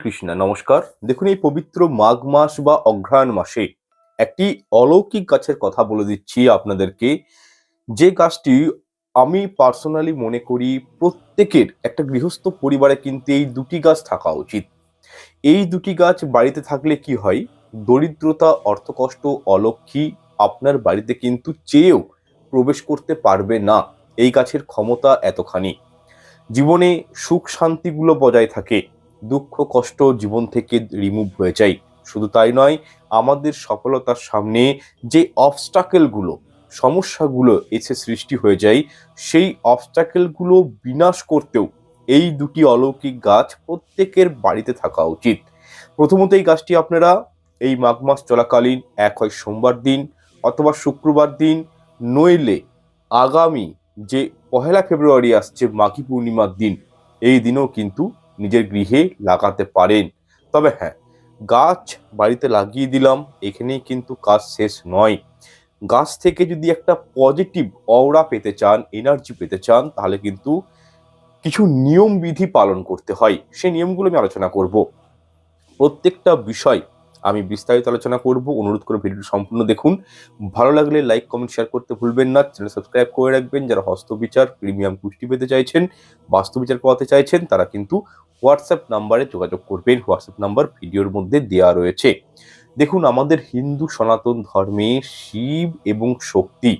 কৃষ্ণা, নমস্কার। দেখুন, এই পবিত্র মাঘ মাস বা অঘ্রায়ণ মাসে একটি অলৌকিক গাছের কথা বলে দিচ্ছি আপনাদেরকে। যে গাছটি আমি পার্সোনালি মনে করি প্রত্যেকের, একটা গৃহস্থ পরিবারে কিন্তু এই দুটি গাছ থাকা উচিত। এই দুটি গাছ বাড়িতে থাকলে কি হয়? দরিদ্রতা, অর্থকষ্ট অলক্ষী আপনার বাড়িতে কিন্তু চেয়েও প্রবেশ করতে পারবে না। এই গাছের ক্ষমতা এতখানি। জীবনে সুখ শান্তিগুলো বজায় থাকে। দুঃখ, কষ্ট জীবন থেকে রিমুভ হয়ে যায় শুধু তাই নয়, আমাদের সফলতার সামনে যে অবস্টাকেলগুলো সমস্যাগুলো এসে সৃষ্টি হয়ে যায়, সেই অবস্টাকেলগুলো বিনাশ করতেও এই দুটি অলৌকিক গাছ প্রত্যেকের বাড়িতে থাকা উচিত। প্রথমত এই গাছটি আপনারা এই মাঘ মাস চলাকালীন এক হয় সোমবার দিন অথবা শুক্রবার দিন নইলে আগামী যে পহেলা ফেব্রুয়ারি আসছে মাঘী পূর্ণিমার দিন, এই দিনেও কিন্তু নিজের গৃহে লাগাতে পারেন। তবে হ্যাঁ গাছ বাড়িতে লাগিয়ে দিলাম, এখানেই কিন্তু কাজ শেষ নয়। গাছ থেকে যদি একটা পজিটিভ অওরা পেতে চান, এনার্জি পেতে চান, তাহলে কিন্তু কিছু নিয়মবিধি পালন করতে হয়। সেই নিয়মগুলো আমি আলোচনা করব। প্রত্যেকটা বিষয় আমি বিস্তারিত আলোচনা করব। অনুরোধ করে ভিডিওটি সম্পূর্ণ দেখুন। ভালো লাগলে লাইক কমেন্ট শেয়ার করতে ভুলবেন না। চ্যানেল সাবস্ক্রাইব করে রাখবেন। যারা হস্তবিচার প্রিমিয়াম পুষ্টি পেতে চাইছেন বাস্তুবিচার করাতে চাইছেন, তারা কিন্তু হোয়াটসঅ্যাপ নাম্বারে যোগাযোগ করবেন। হোয়াটসঅ্যাপ নাম্বার ভিডিওর মধ্যে দেওয়া রয়েছে। দেখুন, আমাদের হিন্দু সনাতন ধর্মে শিব এবং শক্তি।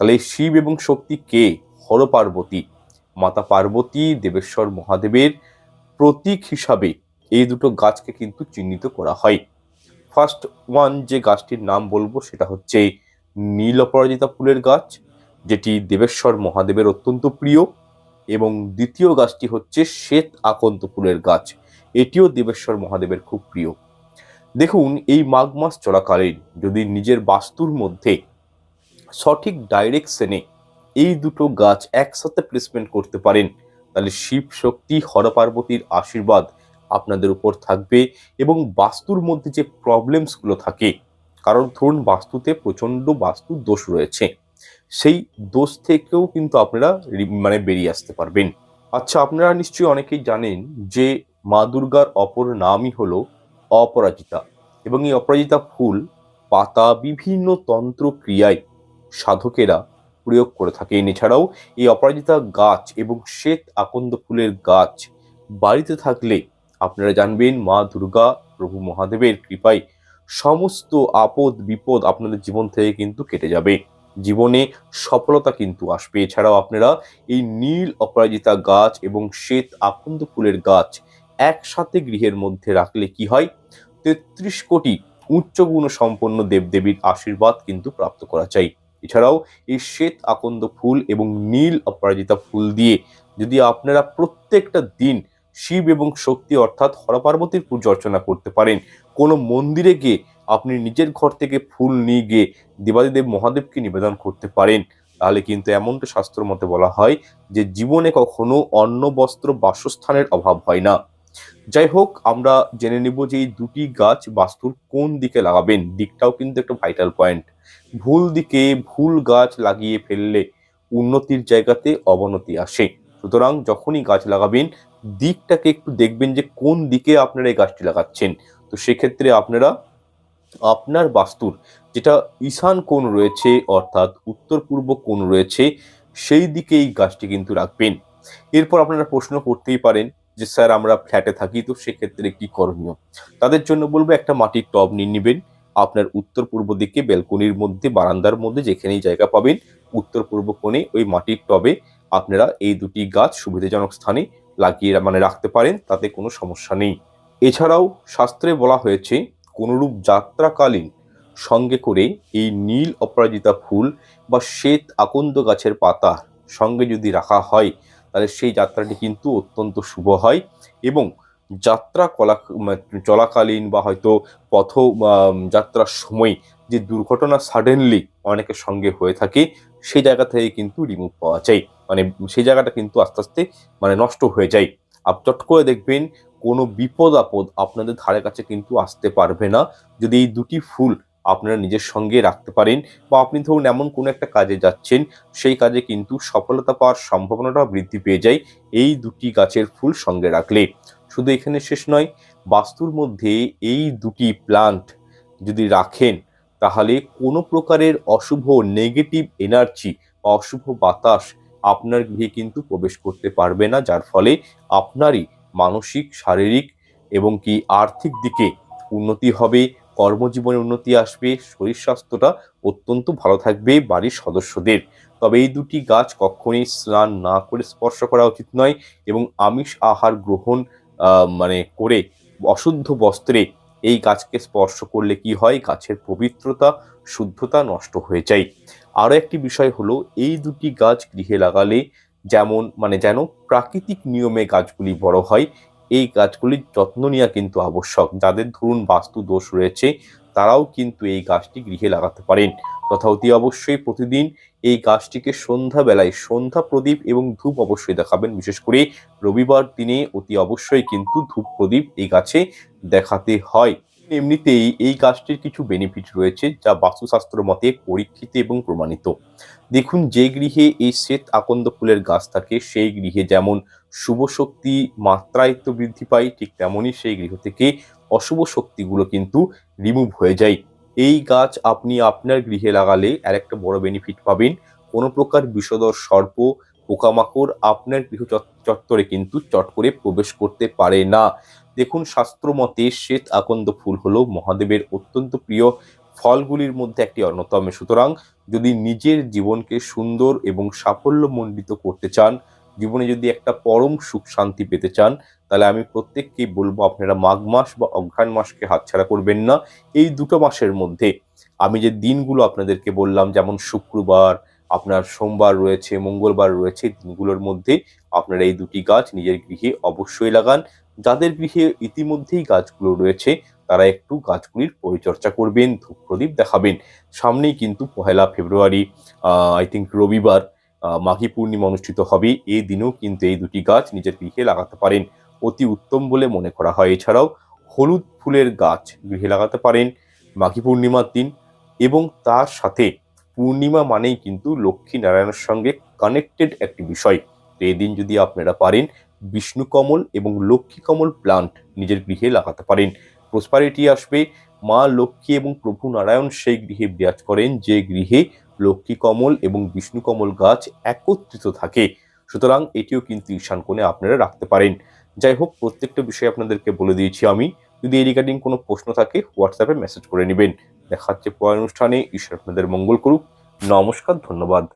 তাহলে শিব এবং শক্তি কে? হর পার্বতী মাতা পার্বতী, দেবেশ্বর মহাদেবের প্রতীক হিসাবে এই দুটো গাছকে কিন্তু চিহ্নিত করা হয়। ফার্স্ট ওয়ান যে গাছটির নাম বলব সেটা হচ্ছে নীল অপরাজিতা ফুলের গাছ, যেটি দেবেশ্বর মহাদেবের অত্যন্ত প্রিয়, এবং দ্বিতীয় গাছটি হচ্ছে শ্বেত আকন্ত ফুলের গাছ, এটিও দেবেশ্বর মহাদেবের খুব প্রিয়। দেখুন, এই মাঘ মাস চলাকালীন যদি নিজের বাস্তুর মধ্যে সঠিক ডাইরেকশনে এই দুটো গাছ একসাথে প্লেসমেন্ট করতে পারেন, তাহলে শিব শক্তি, হরপার্বতীর আশীর্বাদ আপনাদের উপর থাকবে এবং বাস্তুর মধ্যে যে প্রবলেমসগুলো থাকে, কারণ ধরুন বাস্তুতে প্রচণ্ড বাস্তু দোষ রয়েছে, সেই দোষ থেকেও কিন্তু আপনারা মানে বেরিয়ে আসতে পারবেন। আচ্ছা আপনারা নিশ্চয়ই অনেকেই জানেন যে মা দুর্গার অপর নামই হলো অপরাজিতা এবং এই অপরাজিতা ফুল পাতা বিভিন্ন তন্ত্র ক্রিয়ায় সাধকেরা প্রয়োগ করে থাকেন। এছাড়াও এই অপরাজিতা গাছ এবং শ্বেত আকন্দ ফুলের গাছ বাড়িতে থাকলে আপনারা জানবেন, মা দুর্গা, প্রভু মহাদেবের কৃপায় সমস্ত আপদ বিপদ আপনাদের জীবন থেকে কিন্তু কেটে যাবে। জীবনে সফলতা কিন্তু আসবে। এছাড়াও আপনারা এই নীল অপরাজিতা গাছ এবং শ্বেত আকন্দ ফুলের গাছ একসাথে গৃহের মধ্যে রাখলে কি হয়? তেত্রিশ কোটি উচ্চ গুণ সম্পন্ন দেবদেবীর আশীর্বাদ কিন্তু প্রাপ্ত করা চাই। এছাড়াও এই শ্বেত আকন্দ ফুল এবং নীল অপরাজিতা ফুল দিয়ে যদি আপনারা প্রত্যেকটা দিন শিব এবং শক্তি অর্থাৎ হরপার্বতীর পূজা অর্চনা করতে পারেন। কোনো মন্দিরে গিয়ে আপনি নিজের ঘর থেকে ফুল নিয়ে গিয়ে দেবাদিদেব মহাদেবকে নিবেদন করতে পারেন। তাহলে কিন্তু এমনটা শাস্ত্র মতে বলা হয় যে জীবনে কখনো অন্ন, বস্ত্র, বাসস্থানের অভাব হয় না। যাই হোক, আমরা জেনে নিব যে এই দুটি গাছ বাস্তুর কোন দিকে লাগাবেন। দিকটাও কিন্তু একটা ভাইটাল পয়েন্ট ভুল দিকে ভুল গাছ লাগিয়ে ফেললে উন্নতির জায়গাতে অবনতি আসে। সুতরাং যখনই গাছ লাগাবেন দিকটাকে একটু দেখবেন যে কোন দিকে আপনারা এই গাছটি লাগাচ্ছেন। তো সেক্ষেত্রে আপনারা, আপনার বাস্তুর যেটা ঈশান কোণ রয়েছে অর্থাৎ উত্তর পূর্ব কোণ রয়েছে, সেই দিকে এই গাছটি কিন্তু রাখবেন। এরপর আপনারা প্রশ্ন করতেই পারেন যে, স্যার, আমরা ফ্ল্যাটে থাকি, তো সেক্ষেত্রে কি করণীয়? তাদের জন্য বলব, একটা মাটির টব নিয়ে নেবেন, আপনার উত্তর পূর্ব দিকে ব্যালকনির মধ্যে, বারান্দার মধ্যে যেখানেই জায়গা পাবেন, উত্তর পূর্ব কোণে ওই মাটির টবে আপনারা এই দুটি গাছ সুবিধাজনক স্থানে লাগিয়ে মানে রাখতে পারেন, তাতে কোনো সমস্যা নেই। এছাড়াও শাস্ত্রে বলা হয়েছে, কোনরূপ যাত্রাকালীন সঙ্গে করে এই নীল অপরাজিতা ফুল বা শ্বেত আকন্দ গাছের পাতা সঙ্গে যদি রাখা হয়, তাহলে সেই যাত্রাটি কিন্তু অত্যন্ত শুভ হয় এবং যাত্রা কলা চলাকালীন বা হয়তো পথ যাত্রার সময় যে দুর্ঘটনা সাডেনলি অনেকের সঙ্গে হয়ে থাকে, সেই জায়গা থেকে কিন্তু রিমুভ পাওয়া যায়। মানে সেই জায়গাটা কিন্তু আস্তে আস্তে মানে নষ্ট হয়ে যায়। আপ চট করে দেখবেন কোনো বিপদ আপদ আপনাদের ধারে কাছে কিন্তু আসতে পারবে না। যদি এই দুটি ফুল আপনারা নিজের সঙ্গে রাখতে পারেন বা আপনি ধরুন এমন কোনো একটা কাজে যাচ্ছেন, সেই কাজে কিন্তু সফলতা পাওয়ার সম্ভাবনাটা বৃদ্ধি পেয়ে যায় এই দুটি গাছের ফুল সঙ্গে রাখলে। শুধু এখানে শেষ নয়, বাস্তুর মধ্যে এই দুটি প্লান্ট যদি রাখেন, তাহলে কোনো প্রকারের অশুভ নেগেটিভ এনার্জি বা অশুভ বাতাস আপনার গৃহে কিন্তু প্রবেশ করতে পারবে না, যার ফলে আপনারই মানসিক, শারীরিক এবং কি আর্থিক দিকে উন্নতি হবে, কর্মজীবনে উন্নতি আসবে, শরীর স্বাস্থ্যটা অত্যন্ত ভালো থাকবে বাড়ির সদস্যদের। তবে এই দুটি গাছ কখনই স্নান না করে স্পর্শ করা উচিত নয় এবং আমিষ আহার গ্রহণ মানে করে অশুদ্ধ বস্ত্রে এই গাছকে স্পর্শ করলে কি হয়? গাছের পবিত্রতা, শুদ্ধতা নষ্ট হয়ে যায়। আরও একটি বিষয় হলো, এই দুটি গাছ গৃহে লাগালে যেমন মানে যেন প্রাকৃতিক নিয়মে গাছগুলি বড় হয়, এই গাছগুলির যত্ন নেওয়া কিন্তু আবশ্যক। যাদের ধরুন বাস্তু দোষ রয়েছে, তারাও কিন্তু এই গাছটি গৃহে লাগাতে পারেন। তথা অতি অবশ্যই প্রতিদিন এই গাছটিকে সন্ধ্যাবেলায় সন্ধ্যা প্রদীপ এবং ধূপ অবশ্যই দেখাবেন। বিশেষ করে রবিবার দিনে অতি অবশ্যই কিন্তু ধূপ প্রদীপ এই গাছে দেখাতে হয়। এমনিতেই এই গাছটির কিছু বেনিফিট রয়েছে, যা বাস্তুশাস্ত্র মতে পরীক্ষিত এবং প্রমাণিত। দেখুন, যে গৃহে এই শ্বেত আকন্দ ফুলের গাছ থাকে, সেই গৃহে যেমন শুভ শক্তি মাত্রায়িত্ব বৃদ্ধি পায়, ঠিক তেমনই সেই গৃহ থেকে অশুভ শক্তিগুলো কিন্তু রিমুভ হয়ে যায়। এই গাছ আপনি আপনার গৃহে লাগালে আর একটা বড় বেনিফিট পাবেন। কোনো প্রকার বিষদর সর্প, পোকামাকড় আপনার গৃহ চত- চত্বরে কিন্তু চট করে প্রবেশ করতে পারে না। দেখুন শাস্ত্র মতে শ্বেত আকন্দ ফুল হলো মহাদেবের অত্যন্ত প্রিয় ফলগুলির মধ্যে একটি অন্যতম। সুতরাং যদি নিজের জীবনকে সুন্দর এবং সাফল্যমণ্ডিত করতে চান, জীবনে যদি একটা পরম সুখ শান্তি পেতে চান, তাহলে আমি প্রত্যেককেই বলব, আপনারা মাঘ মাস বা অঘ্রাণ মাসকে হাতছাড়া করবেন না। এই দুটো মাসের মধ্যে আমি যে দিনগুলো আপনাদেরকে বললাম, যেমন শুক্রবার, আপনার সোমবার রয়েছে, মঙ্গলবার রয়েছে, দিনগুলোর মধ্যে আপনারা এই দুটি গাছ নিজের গৃহে অবশ্যই লাগান। যাদের গৃহে ইতিমধ্যেই গাছগুলো রয়েছে, তারা একটু গাছগুলির পরিচর্যা করবেন ধূপ প্রদীপ দেখাবেন। সামনেই কিন্তু পহেলা ফেব্রুয়ারি আই থিঙ্ক রবিবার মাঘী পূর্ণিমা অনুষ্ঠিত হবে। এই দিনেও কিন্তু এই দুটি গাছ নিজের গৃহে লাগাতে পারেন। অতি উত্তম বলে মনে করা হয়। এছাড়াও হলুদ ফুলের গাছ গৃহে লাগাতে পারেন মাঘী পূর্ণিমার দিন। এবং তার সাথে পূর্ণিমা মানেই কিন্তু লক্ষ্মী নারায়ণের সঙ্গে কানেক্টেড একটি বিষয়। তো এই দিন যদি আপনারা পারেন বিষ্ণু কমল এবং লক্ষ্মী কমল প্লান্ট নিজের গৃহে লাগাতে পারেন। প্রসপারিটি আসবে। মা লক্ষ্মী এবং প্রভু নারায়ণ সেই গৃহে বিরাজ করেন, যে গৃহে লক্ষ্মী কমল এবং বিষ্ণু কমল গাছ একত্রিত থাকে। সুতরাং এটিও কিন্তু ঈশান কোণে আপনারা রাখতে পারেন। যাই হোক, প্রত্যেকটা বিষয় আপনাদেরকে বলে দিয়েছি আমি। যদি এই রিগার্ডিং কোনো প্রশ্ন থাকে হোয়াটসঅ্যাপে মেসেজ করে নেবেন। দেখা হচ্ছে পরের অনুষ্ঠানে ঈশ্বর আপনাদের মঙ্গল করুক। নমস্কার, ধন্যবাদ।